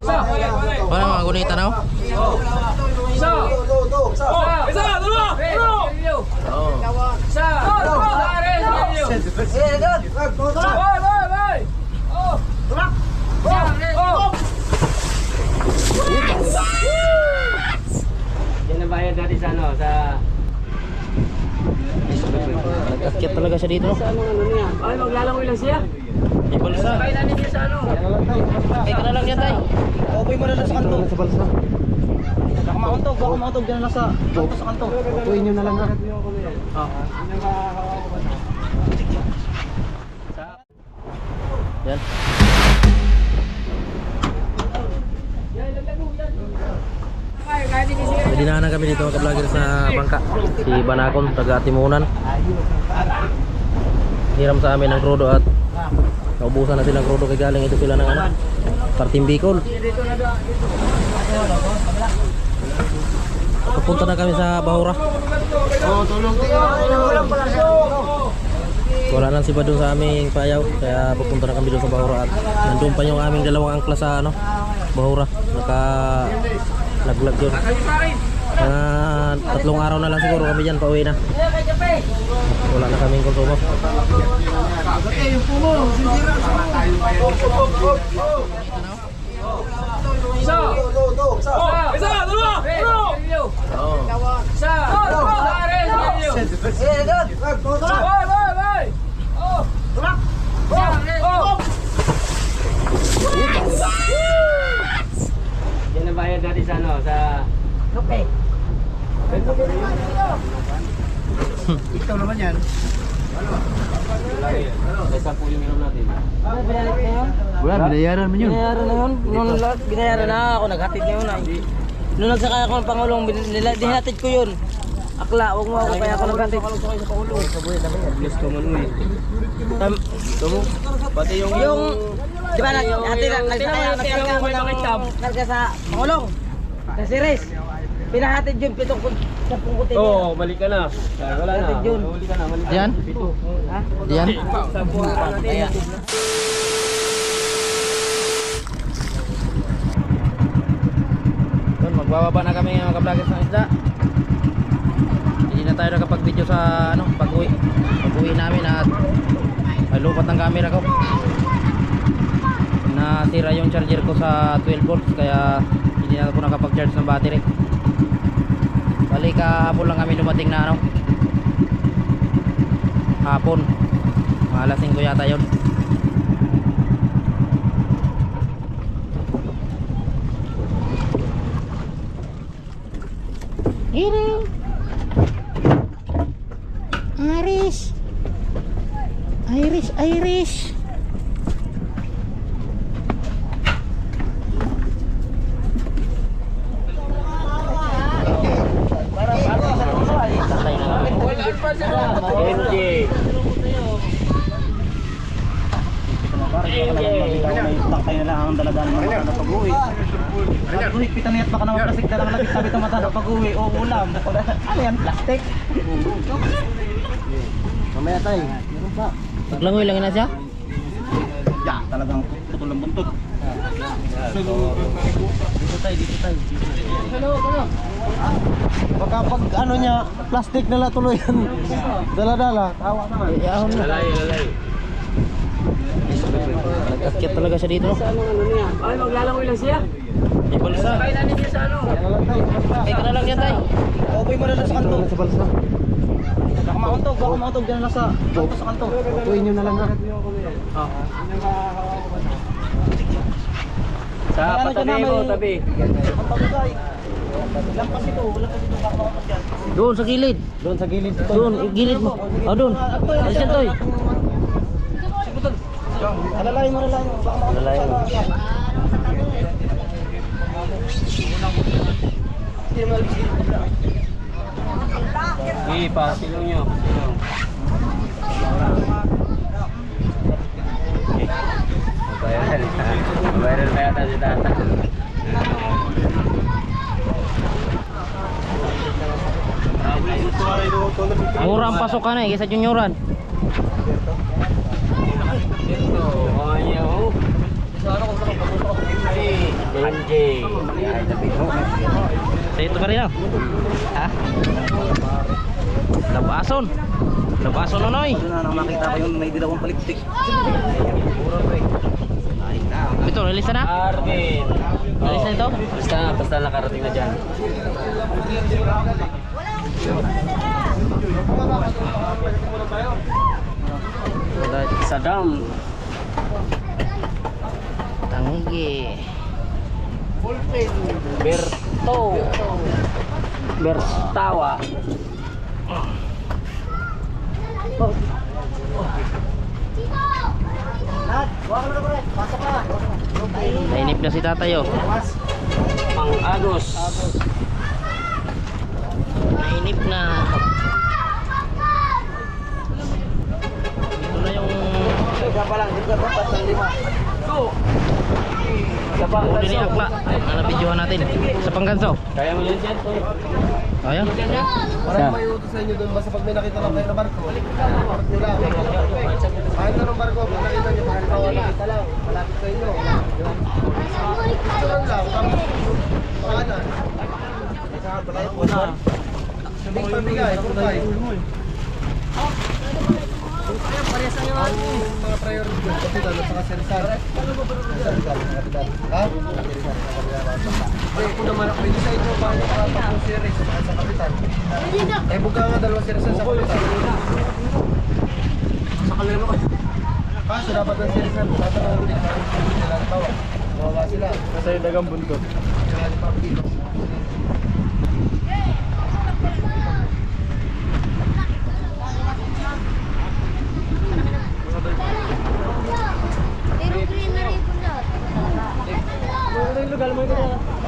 Para mga gunita na Isa! Isa! Dalawa! Dalawa! Isa! Dalawa! Oh! Oh! Yan ang bayad natin sa ano, sa... Nagkakyat talaga siya dito. Sa ano ano niya? Ay, maglalangoy lang siya. May balsa. Bayad natin siya sa ano. Kaya ka na lang yan tay. Okay mo na lang sa kanto. Sa balsa. Baka makantog, baka makantog dyan na lang sa kanto sa kanto. Tuwin nyo na lang ha. Yan. May dinaanan kami dito mga ka-vlogger sa bangka. Si Banakon, taga Timunan. Hiram sa amin ng krudo at naubusan na silang krudo kay galing ito sila ng ano, Parting Bicol. Papunta na kami sa Bahura. Oo, tulong tayo. Wala nang sipa doon sa aming payaw kaya papunta na kami doon sa Bahura at nandun pa yung aming dalawang angkla sa ano, Bahura. Naka laglag yun. Mga tatlong araw na lang siguro kami dyan pauwi na. Wala na kaming konsumo. Isa! Oh! Isa! Dalawa! Dalawa! Oo. Isa! Dalawa! Bay! Bay! Bay! Oh! Oh! Yan ang bayad natin sa ano, sa... Ikaw naman yan. Sa sampu yung inom natin. Wala, binayaran mo yun. Binayaran na yun. Nung lahat, binayaran na ako. Naghatid ngayon ay. Nung nagsakay ako ng Pangulong, dihatid ko yun. Akla, huwag mo ako kaya ako naghatid. Plus ko man eh. Tam, Pati yung... yung, di ba, hatid na, nagsakay ako, ng karga sa Pangulong. Sa Siris. Pinahatid yun, pitong sampung kutin. Oo, oh, balik ka na. Wala na. Yun. Huli ka na. Balik ka. Diyan? Pito. Ha? Diyan? Kaya, Yun, magbababa na kami mga ka-vloggers ng isda. Hindi na tayo nakapag-video sa ano, pag-uwi. Pag-uwi namin at ay, lupat ng camera ko. Nasira yung charger ko sa 12 volts kaya hindi na ako nakapag-charge ng battery. Balik kahapon lang kami dumating na ano. Hapon. Alas 5 yata yun. Iris. Iris, Iris. MJ. Takay na lang ang daladaan ng mata na pag-uwi. Pag-uwi, pitaniyat baka naman plastic na lang lagi sabi ng mata na pag-uwi. O ulam. Ano yan, plastic? Mamaya tayo. Meron pa. Naglangoy lang na siya? Ya, talagang putol ang buntot. Dito tayo, dito tayo. Baka pag ano niya, plastic na lang tuloy yan. Dala-dala, tawa naman. Iyahon na. Lalay, lalay. Nagkakyat talaga siya dito. Sa ano ano niya? Ay, maglalangoy lang siya. May balsa. Siya sa ano. Kaya ka na lang yan tay. Okay mo na lang sa kanto. Sa balsa. Baka makantog, baka makantog dyan na lang sa kanto sa kanto. Tuwin nyo na lang ha. Sa Ano patabi mo, tabi. Ang pagkagay. Lampas ito, wala kasi ito baka makas yan. Doon sa gilid. Doon sa gilid. Doon, gilid mo. Oh, doon. Alis yan toy. Alalayin mo, alalayin mo. Alalayin mo. sa- Sige, pasilong nyo. Pasilong. Viral. Pa yata si tata. Mura ang pasokan eh, kaysa junioran. Benji. Sa ito pa rin oh. Ha? Labason. Labason nonoy. Na nang makita ko yung may dilawang paliktik. Ito, release na? Arvin. Release na ito? Basta, basta nakarating na dyan. Saddam. Tanggi. Berto. Bertawa. Nainip na si tatay oh. Ang Agos. Nainip na. Ito na yung Isa pa lang, dito pa patang lima. huli ni Akla na nabidyohan natin sa pangganso. Kaya mo yan dyan. Ayan. Sa? May utos sa inyo doon, basta pag may nakita lang kayo na barko, report nyo lang. Kahit anong barko, pag nakita nyo, pag halimbawa nakita lang, malapit sa inyo. Turan lang, kami, pangalan. Sabing pamigay, pupay. Ang mga priority doon, kapitan at saka kapitan. Ha? Kung naman ako, hindi sa inyo, paano makapag series sa kapitan? Eh, buka nga dalawang serisar sa kapitan. Sa kalero ko. Kaso dapat ang serisar, tatanong ulit sa kung sila ang tawa. Mawawa sila. Yung dagang buntot. Kaya lima kilo.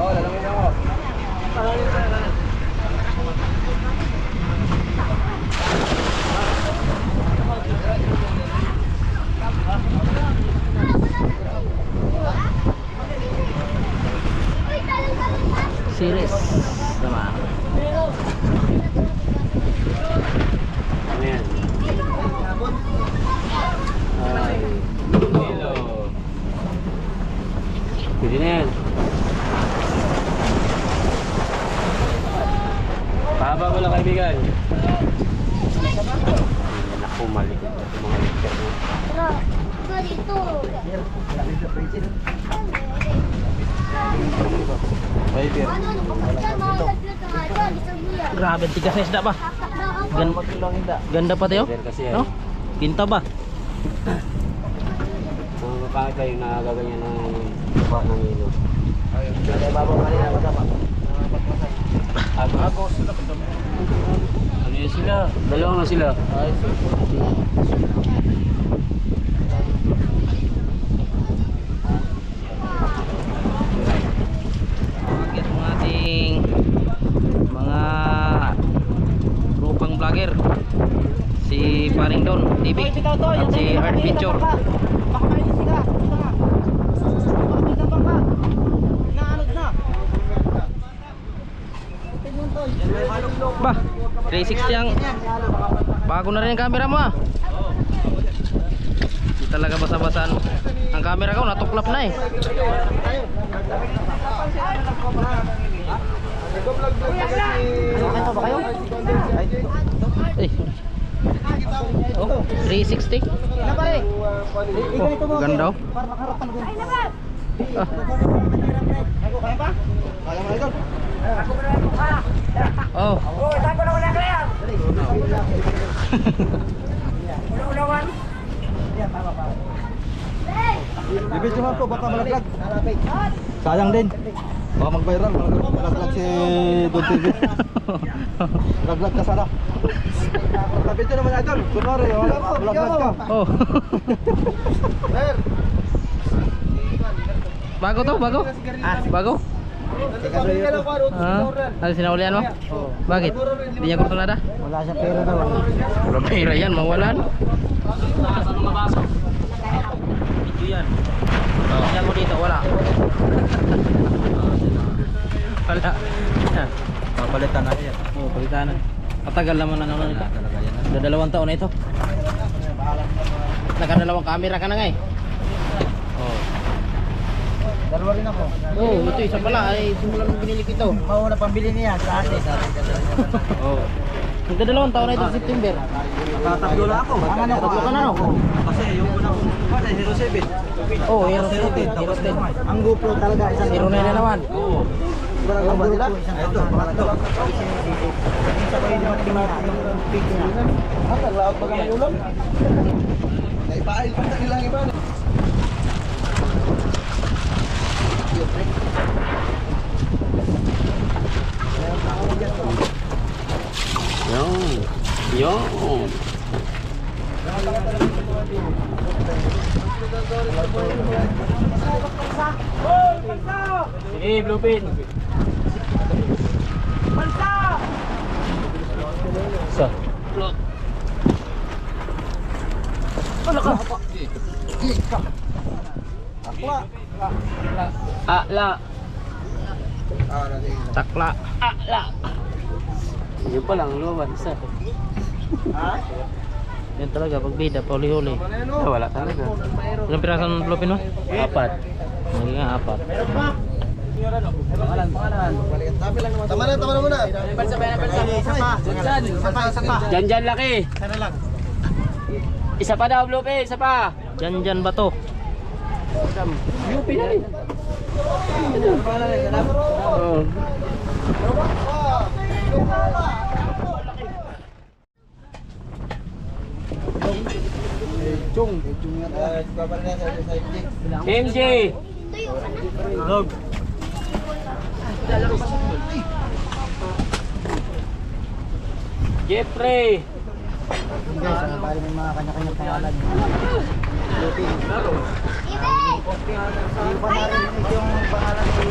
Oo, lalangin ako. Series. Tama. Ano yan? Ay. Hello. Pwede na yan. Pahaba mo lang kaibigan. Naku, mali. Mga lecture mo. Grabe, tiga sa isda ba? Gan ganda pa tayo? No? Pinta ba? Ang pangit kayo nagaganyan ng lupa ng ilo. Kaya babaw kanina matapa. Agos. Ano yun sila? Dalawa na sila. Bakit ang ating mga grupang vlogger Don TV at si Art Picture ba 360 ang bago na rin ang camera mo ah. Di talaga basa-basaan. Ang camera ko natuklap na eh. Okay to ba kayo? eh oh 360 Na pare. Ikaw ito mo. ganda oh Para makarapan doon. ah, Ako kaya pa? Kaya mo ito. oh Ibidyo mo po baka malaglag. Sayang din. Baka mag-viral, malaglag, si Don TV. Malaglag ka sana. Kabidyo naman idol. Kunwari, wala malaglag ka. oh bago to bago ah bago Ah, ano sinaulian mo? Bakit? Hindi niya kursunada? Wala siya pera daw. Wala pera yan, mawalan. Ito yan. Oh. Tingnan mo dito, wala. wala. Papalitan na yan. Oo, oh, palitan na. Matagal naman na naman ito. Dadalawang taon na ito. Nakadalawang camera ka na nga eh. Oh. Dalawa rin ako. Oo, oh, ito isa pala. Ay, simulan mo binili ko ito. Mauna pambili niya sa atin. Oo. Oh. Magdadalawang taon na ito September. Nakatatlo na ako. Ang ano, Tatlo ka na, no? Kasi yung una kong ay Hero 7. Oo, oh, Hero 7. Hero 10. Ang GoPro talaga isang Hero 9 na naman. Oo. Ba nila? Ay, ito, pangatlo. Ah, naglaot ba kami ulam? Naipail pa nila ang iba. Yun. Yun. Sige, Bluepin. Sa. Akla. Takla. Akla. Yun pa lang, luwan. Isa. Yan talaga, pag bida, pauli-huli. Wala talaga. Ilang piraso ng blopin mo? Apat. Nga, apat. Tama na, tama na muna. Isa pa. Isa pa, isa pa. Diyan, diyan, laki. Isa pa daw, Bluepin. Isa pa. Dyan, dyan ba to? Bluepin na rin. Oo. MJ. Jeffrey. Guys, ang bali may mga kanya-kanya pangalan. Lupin. Hindi pa narinig yung pangalan ni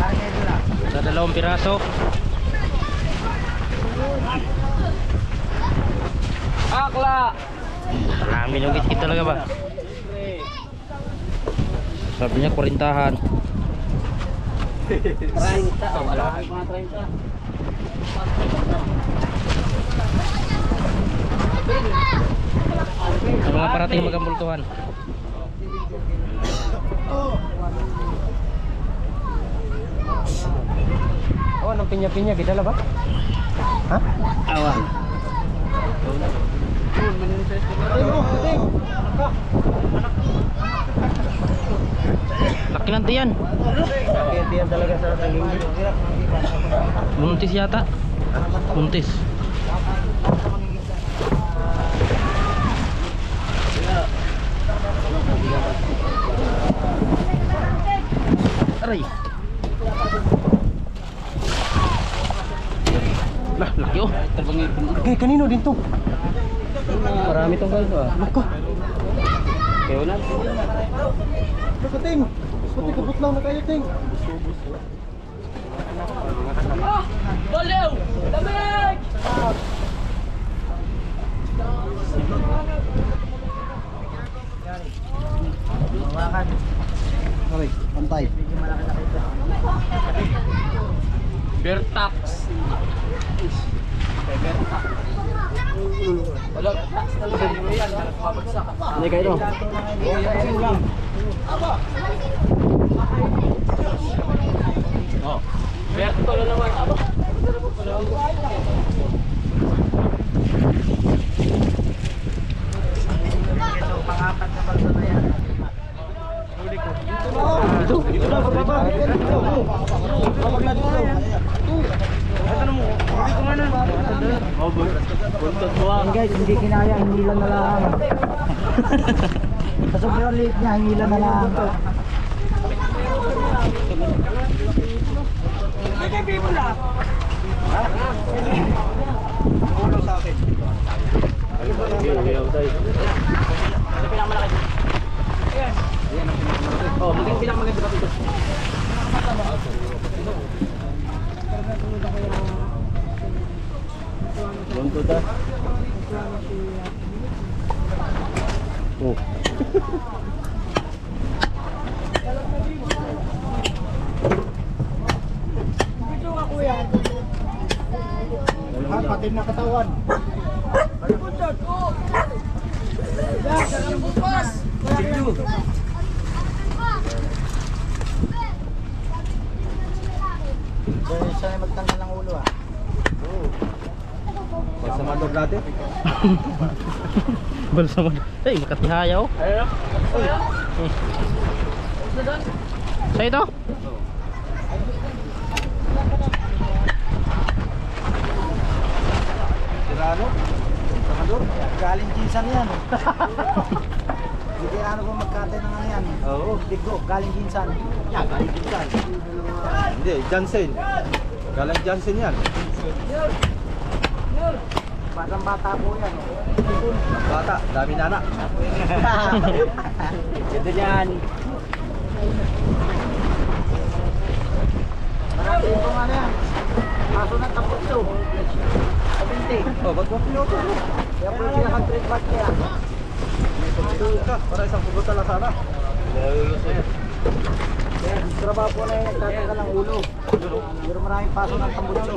Arnel na. Sa dalawang piraso. Akla. Marami yung itkit talaga ba? Sabi niya, kurintahan. 30. Oh, wala mga 30. Sa mga parating magambultuhan. Oh, ng pinya-pinya, gidala ba? Ha? Awan. Laki ng tiyan. Kaya talaga sa taging. Buntis yata. Buntis. Aray. Lah, laki oh. Okay, kanino din to? Marami tong ganito ah. Nako, wala. nako ting. Pati kabut lang na kayo ting. Hawakan. Aray, pantay. Bertax. Hindi kayo. Oh. Bertolo naman. Aba. Ito, pang-apat na balsa na yan. Ito, ito na, pababa. Yan guys, hindi kinaya, hinilan na lang. Sa sobrang liit niya, hinilan na lang. Oh, maging pinakamaganda pa dito. Bunto ta. Oh. Pati na katawan. Siya na magtanggal ng ulo ah. Magsamador dati. Balsa mo. Ay, makatihayaw. Sa ito? Tirano. Magsamador. Galing ginsan yan. Hindi ano kung magkatay ng ano yan. Oo. Bigo, galing ginsan. Yeah, galing ginsan. Hindi, Jansen. Galang Jansen yan. Batang bata po yan. Bata, dami na anak. Ganda yan. Marami pong ano yan. Kaso ng tapos to. 70. Oh, ba't mo piyoto? Kaya po yung pinaka-trade back kaya. Pagtulog ka, para isang pupunta lang sana. Kaya trabaho po na yung nagtatanggal ng ulo. Pero maraming paso ng tambutso.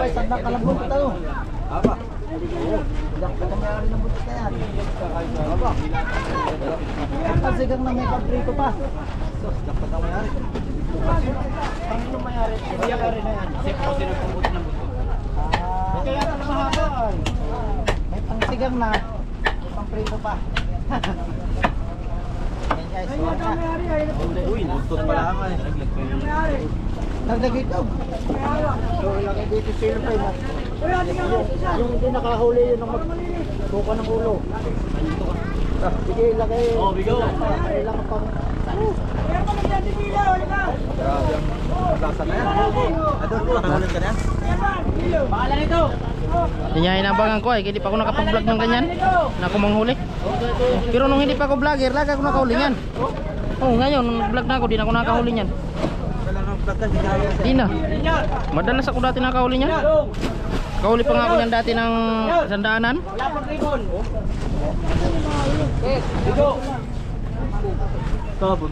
Ay, sandang kalabot ito. Apa? Dak ka nangyari ng butot na yan. Apa? Ang sigang na may pabrito pa. Sus, dapat na mayari. Ang mayari, mayari na yan. Kasi po sila pumut ng buto. Ah, kaya ito mahaba ay. Pangsigang na, may pangprito pa. Uy, nustot pala nga eh. Nagdag ito. So, ilagay dito sila pa yun. Yung, hindi nakahuli yun ang magbuka ng ulo. Ah, Sige, ilagay. Oh, bigo. Pang... Grabe ang lasa na yan. Adon ko, nakakulit ka na yan. Yan yung inabangan ko ay hindi pa ako nakapag-vlog ng ganyan. Na ako manghuli. Pero nung hindi pa ako vlogger, lagi ako nakahuli niyan. Oh, ngayon, nung vlog na ako, di na ako nakahuli yan. Di na. Madalas ako dati nakahuli niyan. Kahuli pa nga ako niyan dati ng sandaanan. Ito, puntahan mo God كابو